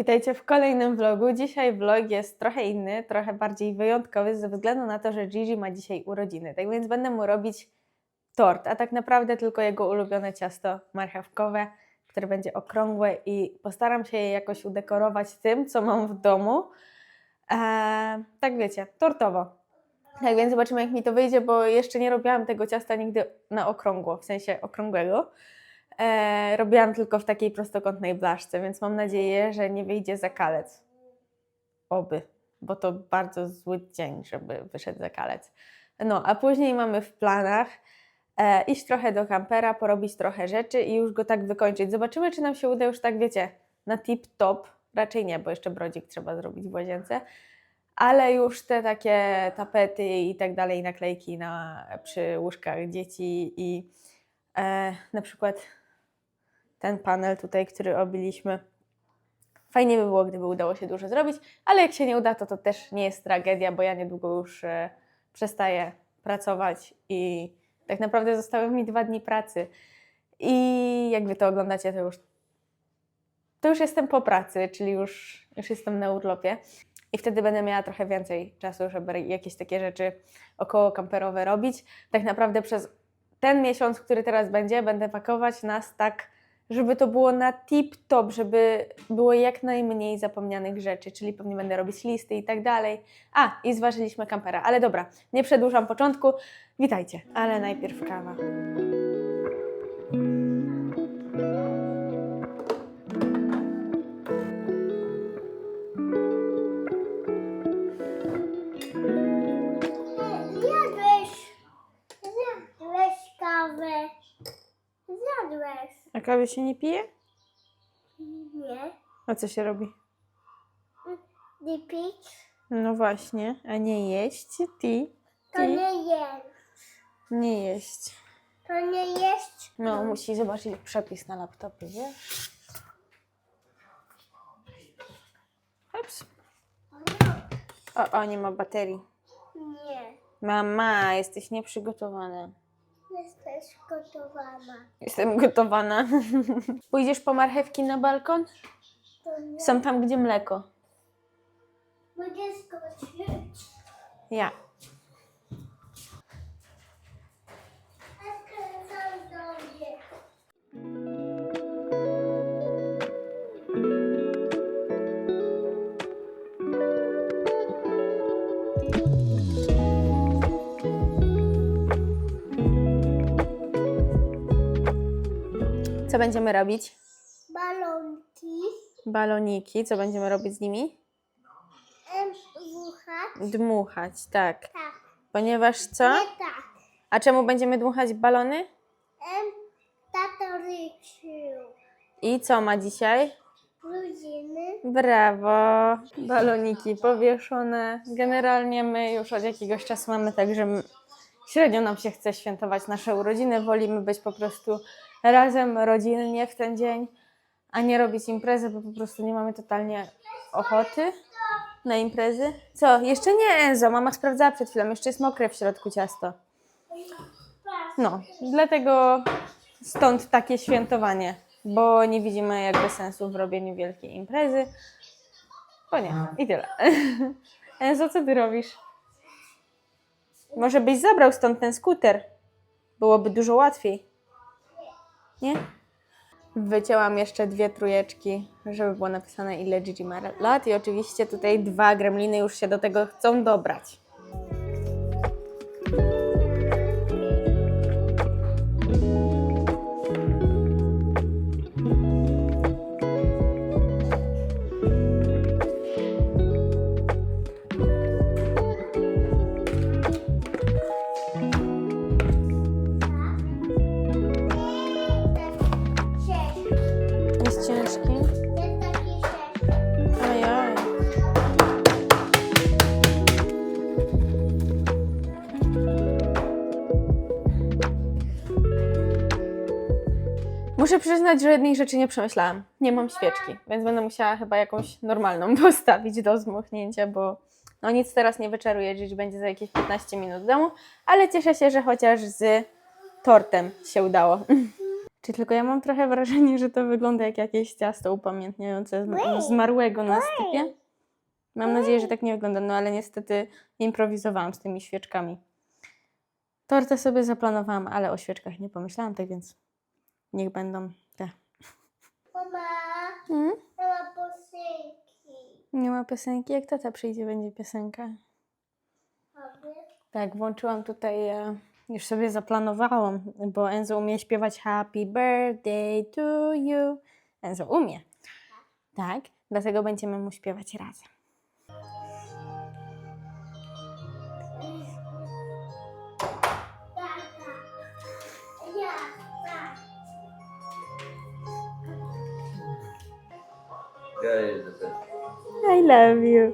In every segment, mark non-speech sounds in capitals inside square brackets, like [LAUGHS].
Witajcie w kolejnym vlogu. Dzisiaj vlog jest trochę inny, trochę bardziej wyjątkowy ze względu na to, że Gigi ma dzisiaj urodziny. Tak więc będę mu robić tort, a tak naprawdę tylko jego ulubione ciasto marchewkowe, które będzie okrągłe i postaram się je jakoś udekorować tym, co mam w domu. Eee, tak wiecie, tortowo. Tak więc zobaczymy, jak mi to wyjdzie, bo jeszcze nie robiłam tego ciasta nigdy na okrągło, w sensie okrągłego. E, robiłam tylko w takiej prostokątnej blaszce, więc mam nadzieję, że nie wyjdzie za kalec. Oby, bo to bardzo zły dzień, żeby wyszedł za kalec. No, a później mamy w planach e, iść trochę do kampera, porobić trochę rzeczy i już go tak wykończyć. Zobaczymy, czy nam się uda już tak, wiecie, na tip-top. Raczej nie, bo jeszcze brodzik trzeba zrobić w łazience. Ale już te takie tapety i tak dalej, naklejki na, przy łóżkach dzieci i e, na przykład ten panel tutaj, który obiliśmy. Fajnie by było, gdyby udało się dużo zrobić, ale jak się nie uda, to to też nie jest tragedia, bo ja niedługo już e, przestaję pracować i tak naprawdę zostały mi dwa dni pracy. I jak wy to oglądacie, to już, to już jestem po pracy, czyli już, już jestem na urlopie. I wtedy będę miała trochę więcej czasu, żeby jakieś takie rzeczy około kamperowe robić. Tak naprawdę przez ten miesiąc, który teraz będzie, będę pakować nas tak, żeby to było na tip-top, żeby było jak najmniej zapomnianych rzeczy, czyli pewnie będę robić listy i tak dalej. A, i zważyliśmy kampera, ale dobra, nie przedłużam początku. Witajcie, ale najpierw kawa. Kawy się nie pije? Nie. A co się robi? Wypić. No właśnie, a nie jeść. Ty, To ty, nie jest. nie jeść. To nie jest. No, musi zobaczyć przepis na laptopie, wiesz? Ups. O, o, nie ma baterii. Nie. Mama, jesteś nieprzygotowana. Gotowana. Jestem gotowana. [LAUGHS] Pójdziesz po marchewki na balkon? Są tam, gdzie mleko. Mogę skoczyć. Ja. Będziemy robić? Balonki. Baloniki. Co będziemy robić z nimi? Em, Wucha. Dmuchać, tak. Tak. Ponieważ co? Nie tak. A czemu będziemy dmuchać balony? Tato ryczył. I co ma dzisiaj? Rodziny. Brawo! Baloniki powieszone. Generalnie my już od jakiegoś czasu mamy tak, że średnio nam się chce świętować nasze urodziny. Wolimy być po prostu razem, rodzinnie w ten dzień, a nie robić imprezy, bo po prostu nie mamy totalnie ochoty na imprezy. Co? Jeszcze nie, Enzo. Mama sprawdzała przed chwilą. Jeszcze jest mokre w środku ciasto. No, dlatego stąd takie świętowanie, bo nie widzimy jakby sensu w robieniu wielkiej imprezy. Bo nie, i tyle. [LAUGHS] Enzo, co ty robisz? Może byś zabrał stąd ten skuter? Byłoby dużo łatwiej. Nie? Wycięłam jeszcze dwie trójeczki, żeby było napisane ile Gigi ma lat i oczywiście tutaj dwa gremliny już się do tego chcą dobrać. Muszę przyznać, że jednej rzeczy nie przemyślałam. Nie mam świeczki, więc będę musiała chyba jakąś normalną [LAUGHS] postawić do zmuchnięcia, bo no nic teraz nie wyczaruję, dziś będzie za jakieś 15 minut domu, ale cieszę się, że chociaż z tortem się udało. [LAUGHS] Czy tylko ja mam trochę wrażenie, że to wygląda jak jakieś ciasto upamiętniające zm- zmarłego na stypie? Mam nadzieję, że tak nie wygląda, no ale niestety improwizowałam z tymi świeczkami. Tortę sobie zaplanowałam, ale o świeczkach nie pomyślałam, tak więc niech będą te. Mama, Mm? mama piosenki. Nie ma piosenki, jak tata przyjdzie, będzie piosenka. Tak, włączyłam tutaj, e, już sobie zaplanowałam, bo Enzo umie śpiewać Happy Birthday to you. Enzo umie. Tak, dlatego będziemy mu śpiewać razem. I love you.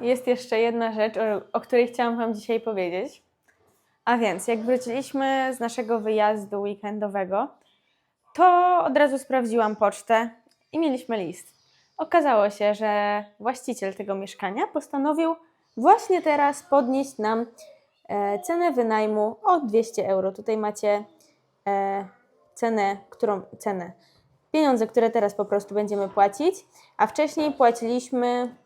Jest jeszcze jedna rzecz, o, o której chciałam Wam dzisiaj powiedzieć. A więc, jak wróciliśmy z naszego wyjazdu weekendowego, to od razu sprawdziłam pocztę i mieliśmy list. Okazało się, że właściciel tego mieszkania postanowił właśnie teraz podnieść nam e, cenę wynajmu o 200 euro. Tutaj macie e, cenę, którą cenę, pieniądze, które teraz po prostu będziemy płacić, a wcześniej płaciliśmy,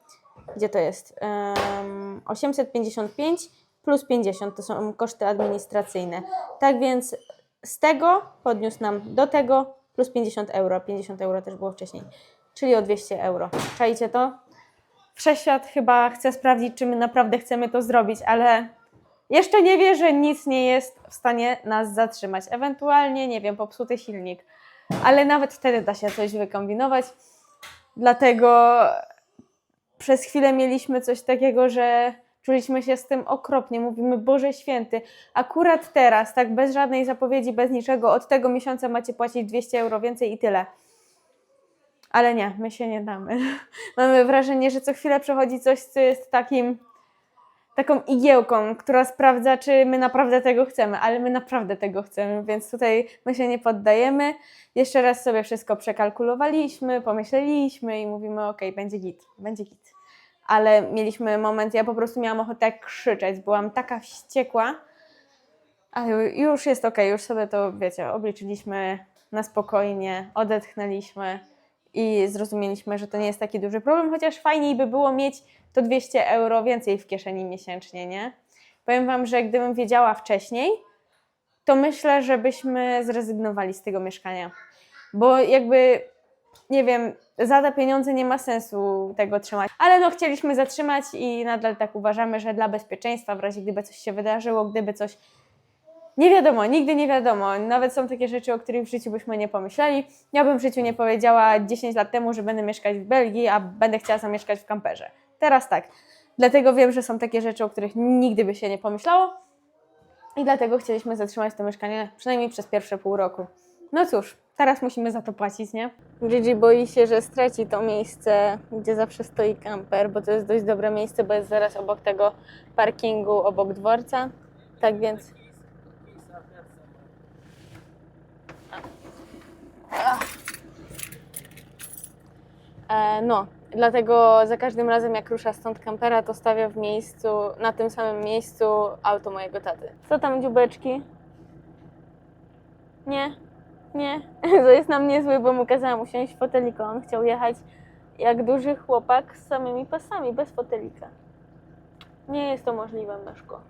gdzie to jest, Em, 855 plus 50 to są koszty administracyjne. Tak więc z tego podniósł nam do tego plus 50 euro. 50 euro też było wcześniej, czyli o 200 euro. Czajcie to? Wszechświat chyba chce sprawdzić, czy my naprawdę chcemy to zrobić, ale jeszcze nie wie, że nic nie jest w stanie nas zatrzymać. Ewentualnie, nie wiem, popsuty silnik, ale nawet wtedy da się coś wykombinować. Dlatego przez chwilę mieliśmy coś takiego, że czuliśmy się z tym okropnie. Mówimy, Boże Święty, akurat teraz, tak bez żadnej zapowiedzi, bez niczego, od tego miesiąca macie płacić 200 euro więcej i tyle. Ale nie, my się nie damy. [LAUGHS] Mamy wrażenie, że co chwilę przechodzi coś, co jest takim, taką igiełką, która sprawdza, czy my naprawdę tego chcemy, ale my naprawdę tego chcemy, więc tutaj my się nie poddajemy. Jeszcze raz sobie wszystko przekalkulowaliśmy, pomyśleliśmy i mówimy, ok, będzie git, będzie git. Ale mieliśmy moment, ja po prostu miałam ochotę krzyczeć, byłam taka wściekła, ale już jest ok, już sobie to, wiecie, obliczyliśmy na spokojnie, odetchnęliśmy i zrozumieliśmy, że to nie jest taki duży problem, chociaż fajniej by było mieć to 200 euro więcej w kieszeni miesięcznie, nie? Powiem Wam, że gdybym wiedziała wcześniej, to myślę, że byśmy zrezygnowali z tego mieszkania. Bo jakby, nie wiem, za te pieniądze nie ma sensu tego trzymać. Ale no chcieliśmy zatrzymać i nadal tak uważamy, że dla bezpieczeństwa, w razie gdyby coś się wydarzyło, gdyby coś... Nie wiadomo, nigdy nie wiadomo. Nawet są takie rzeczy, o których w życiu byśmy nie pomyśleli. Ja bym w życiu nie powiedziała 10 lat temu, że będę mieszkać w Belgii, a będę chciała zamieszkać w kamperze. Teraz tak. Dlatego wiem, że są takie rzeczy, o których nigdy by się nie pomyślało. I dlatego chcieliśmy zatrzymać to mieszkanie przynajmniej przez pierwsze pół roku. No cóż, teraz musimy za to płacić, nie? Gigi boi się, że straci to miejsce, gdzie zawsze stoi kamper, bo to jest dość dobre miejsce, bo jest zaraz obok tego parkingu, obok dworca. Tak więc. E, no, dlatego za każdym razem jak rusza stąd kampera, to stawia w miejscu, na tym samym miejscu auto mojego taty. Co tam dziubeczki? Nie, nie. [LAUGHS] To jest na mnie zły, bo mu kazałam usiąść w foteliku. On chciał jechać jak duży chłopak z samymi pasami, bez fotelika. Nie jest to możliwe, Myszko.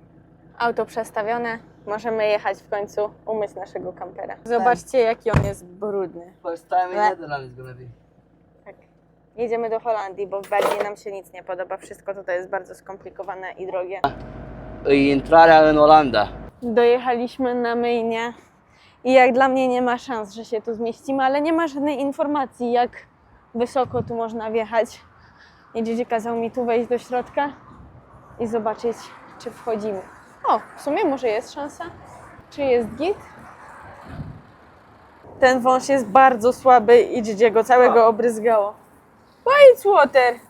Auto przestawione, możemy jechać w końcu, umyć naszego kampera. Zobaczcie, jaki on jest brudny. First time in Netherlands gonna be. Tak. Jedziemy do Holandii, bo w Belgii nam się nic nie podoba. Wszystko tutaj jest bardzo skomplikowane i drogie. I entrare in Holanda. Dojechaliśmy na myjnie i jak dla mnie nie ma szans, że się tu zmieścimy, ale nie ma żadnej informacji, jak wysoko tu można wjechać. I Gigi kazał mi tu wejść do środka i zobaczyć, czy wchodzimy. O, w sumie może jest szansa. Czy jest git? Ten wąż jest bardzo słaby i go całego obryzgało. White water!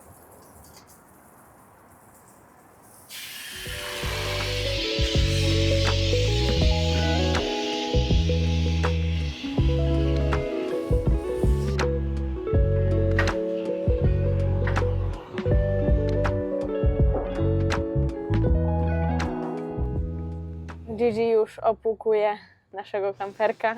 Gigi już opłukuje naszego kamperka.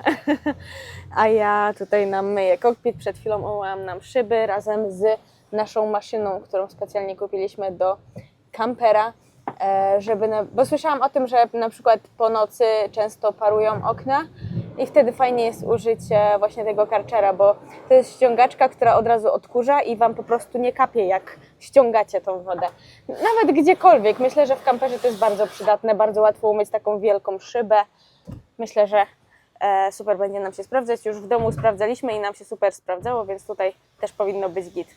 [LAUGHS] A ja tutaj nam myję kokpit. Przed chwilą umyłam nam szyby razem z naszą maszyną, którą specjalnie kupiliśmy do kampera. e, Żeby na, bo słyszałam o tym, że na przykład po nocy często parują okna i wtedy fajnie jest użycie właśnie tego karczera, bo to jest ściągaczka, która od razu odkurza i Wam po prostu nie kapie, jak ściągacie tą wodę. Nawet gdziekolwiek. Myślę, że w kamperze to jest bardzo przydatne, bardzo łatwo umyć taką wielką szybę. Myślę, że e, super będzie nam się sprawdzać. Już w domu sprawdzaliśmy i nam się super sprawdzało, więc tutaj też powinno być git.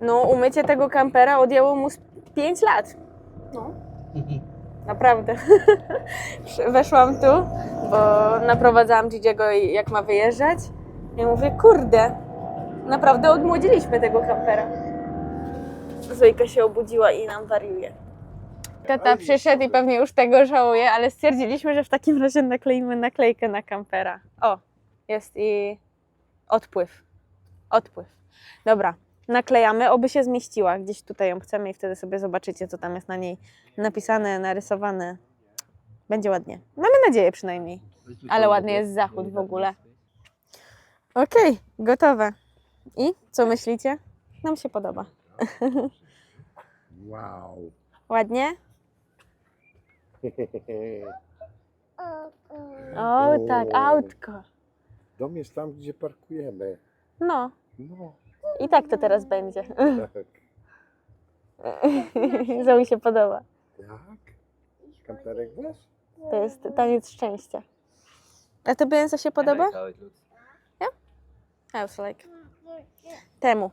No, umycie tego kampera odjęło mu 5 lat. No. Naprawdę. [LAUGHS] Weszłam tu, bo naprowadzałam Gigiego i jak ma wyjeżdżać. I mówię, kurde, naprawdę odmłodziliśmy tego kampera. Zoika się obudziła i nam wariuje. Tata przyszedł i pewnie już tego żałuje, ale stwierdziliśmy, że w takim razie nakleimy naklejkę na kampera. O, jest i odpływ. Odpływ. Dobra, naklejamy, oby się zmieściła. Gdzieś tutaj ją chcemy i wtedy sobie zobaczycie, co tam jest na niej napisane, narysowane. Będzie ładnie. Mamy nadzieję przynajmniej. Ale ładny jest zachód w ogóle. Okej, gotowe. I co myślicie? Nam się podoba. Wow. Ładnie? [LAUGHS] O, tak, autko. Dom jest tam, gdzie parkujemy. No, No, i tak to teraz będzie. [LAUGHS] tak. [LAUGHS] Zoe się podoba. Tak? Kamperek wasz? To jest taniec szczęścia. A tobie Enzo się podoba? I also like. Temu.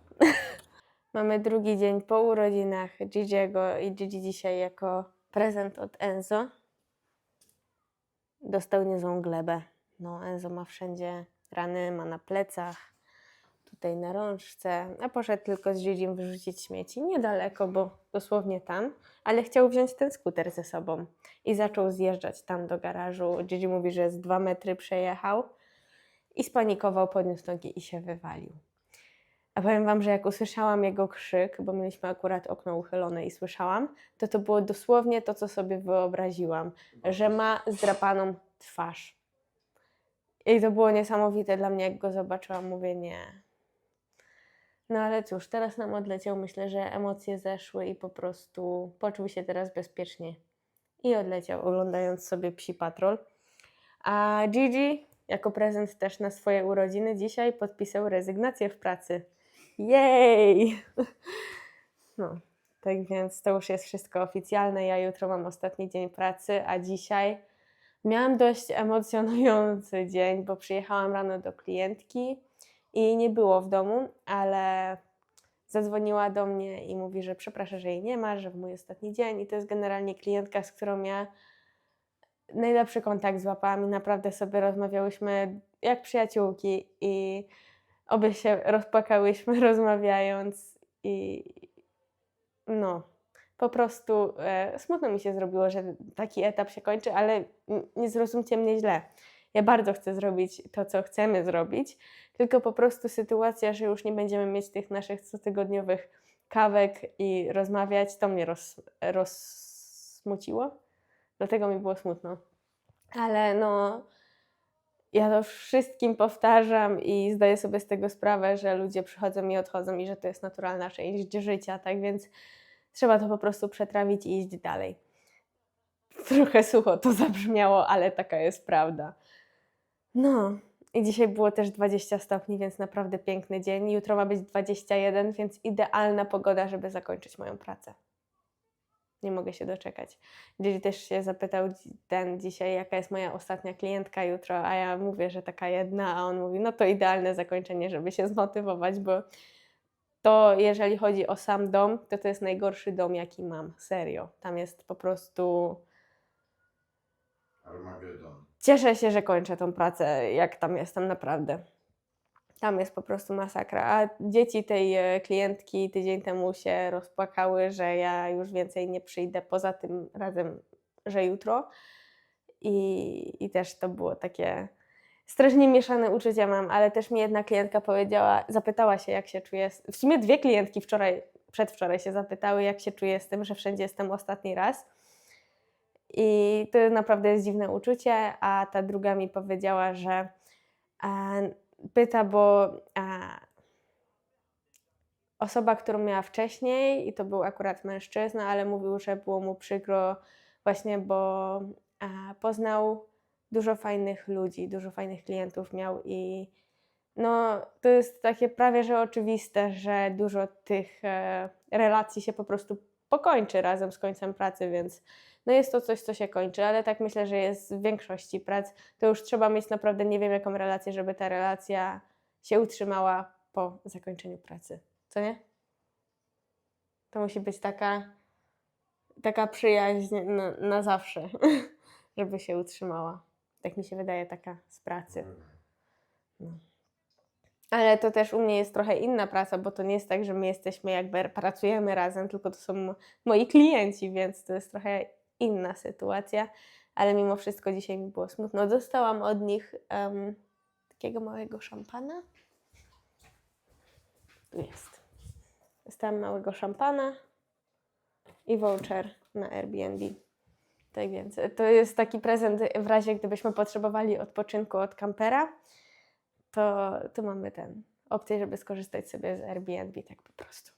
Mamy drugi dzień po urodzinach Gigiego i Gigi dzisiaj jako prezent od Enzo dostał niezłą glebę. No, Enzo ma wszędzie rany, ma na plecach, tutaj na rączce, a poszedł tylko z Gigim wyrzucić śmieci niedaleko, bo dosłownie tam, ale chciał wziąć ten skuter ze sobą i zaczął zjeżdżać tam do garażu. Gigi mówi, że z dwa metry przejechał i spanikował, podniósł nogi i się wywalił. A powiem Wam, że jak usłyszałam jego krzyk, bo mieliśmy akurat okno uchylone i słyszałam, to to było dosłownie to, co sobie wyobraziłam, że ma zdrapaną twarz. I to było niesamowite dla mnie, jak go zobaczyłam. Mówię, nie. No ale cóż, teraz nam odleciał. Myślę, że emocje zeszły i po prostu poczuł się teraz bezpiecznie. I odleciał, oglądając sobie Psi Patrol. A Gigi, jako prezent też na swoje urodziny, dzisiaj podpisał rezygnację w pracy. Jej! [LAUGHS] No, tak więc to już jest wszystko oficjalne. Ja jutro mam ostatni dzień pracy, a dzisiaj miałam dość emocjonujący [LAUGHS] dzień, bo przyjechałam rano do klientki i nie było w domu, ale zadzwoniła do mnie i mówi, że przepraszam, że jej nie ma, że w mój ostatni dzień i to jest generalnie klientka, z którą ja najlepszy kontakt złapałam i naprawdę sobie rozmawiałyśmy jak przyjaciółki i obie się rozpłakałyśmy [LAUGHS] rozmawiając i no, po prostu e, smutno mi się zrobiło, że taki etap się kończy, ale nie zrozumcie mnie źle. Ja bardzo chcę zrobić to, co chcemy zrobić, tylko po prostu sytuacja, że już nie będziemy mieć tych naszych cotygodniowych kawek i rozmawiać, to mnie roz, rozsmuciło. Dlatego mi było smutno. Ale no, ja to wszystkim powtarzam i zdaję sobie z tego sprawę, że ludzie przychodzą i odchodzą i że to jest naturalna część życia, tak więc trzeba to po prostu przetrawić i iść dalej. Trochę sucho to zabrzmiało, ale taka jest prawda. No, i dzisiaj było też 20 stopni, więc naprawdę piękny dzień. Jutro ma być 21, więc idealna pogoda, żeby zakończyć moją pracę. Nie mogę się doczekać. Gigi też się zapytał ten dzisiaj, jaka jest moja ostatnia klientka jutro, a ja mówię, że taka jedna, a on mówi, no to idealne zakończenie, żeby się zmotywować, bo to jeżeli chodzi o sam dom, to to jest najgorszy dom, jaki mam. Serio. Tam jest po prostu... Armagedon. Cieszę się, że kończę tą pracę, jak tam jestem, naprawdę. Tam jest po prostu masakra. A dzieci tej e, klientki tydzień temu się rozpłakały, że ja już więcej nie przyjdę, poza tym razem, że jutro. I, i też to było takie strasznie mieszane uczucia mam, ale też mi jedna klientka powiedziała, zapytała się, jak się czuję. W sumie dwie klientki wczoraj, przedwczoraj się zapytały, jak się czuję z tym, że wszędzie jestem ostatni raz. I to naprawdę jest dziwne uczucie, a ta druga mi powiedziała, że e, pyta, bo e, osoba, którą miała wcześniej, i to był akurat mężczyzna, ale mówił, że było mu przykro właśnie, bo e, poznał dużo fajnych ludzi, dużo fajnych klientów miał i no, to jest takie prawie, że oczywiste, że dużo tych e, relacji się po prostu pokończy razem z końcem pracy, więc no jest to coś, co się kończy, ale tak myślę, że jest w większości prac, to już trzeba mieć naprawdę nie wiem jaką relację, żeby ta relacja się utrzymała po zakończeniu pracy, co nie? To musi być taka, taka przyjaźń na, na zawsze, [LAUGHS] żeby się utrzymała. Tak mi się wydaje, taka z pracy. No. Ale to też u mnie jest trochę inna praca, bo to nie jest tak, że my jesteśmy jakby pracujemy razem, tylko to są mo- moi klienci, więc to jest trochę inna sytuacja. Ale mimo wszystko dzisiaj mi było smutno. Dostałam od nich em, takiego małego szampana. Tu jest. Dostałam małego szampana i voucher na Airbnb. Tak więc e, to jest taki prezent w razie, gdybyśmy potrzebowali odpoczynku od kampera, to tu mamy ten opcję, żeby skorzystać sobie z Airbnb tak po prostu.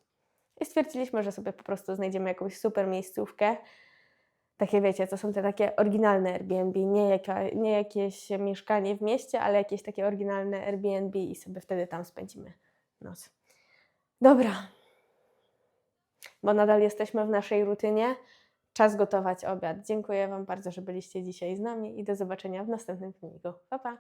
I stwierdziliśmy, że sobie po prostu znajdziemy jakąś super miejscówkę. Takie wiecie, to są te takie oryginalne Airbnb, nie, jaka, nie jakieś mieszkanie w mieście, ale jakieś takie oryginalne Airbnb i sobie wtedy tam spędzimy noc. Dobra, bo nadal jesteśmy w naszej rutynie. Czas gotować obiad. Dziękuję Wam bardzo, że byliście dzisiaj z nami i do zobaczenia w następnym filmiku. Pa, pa!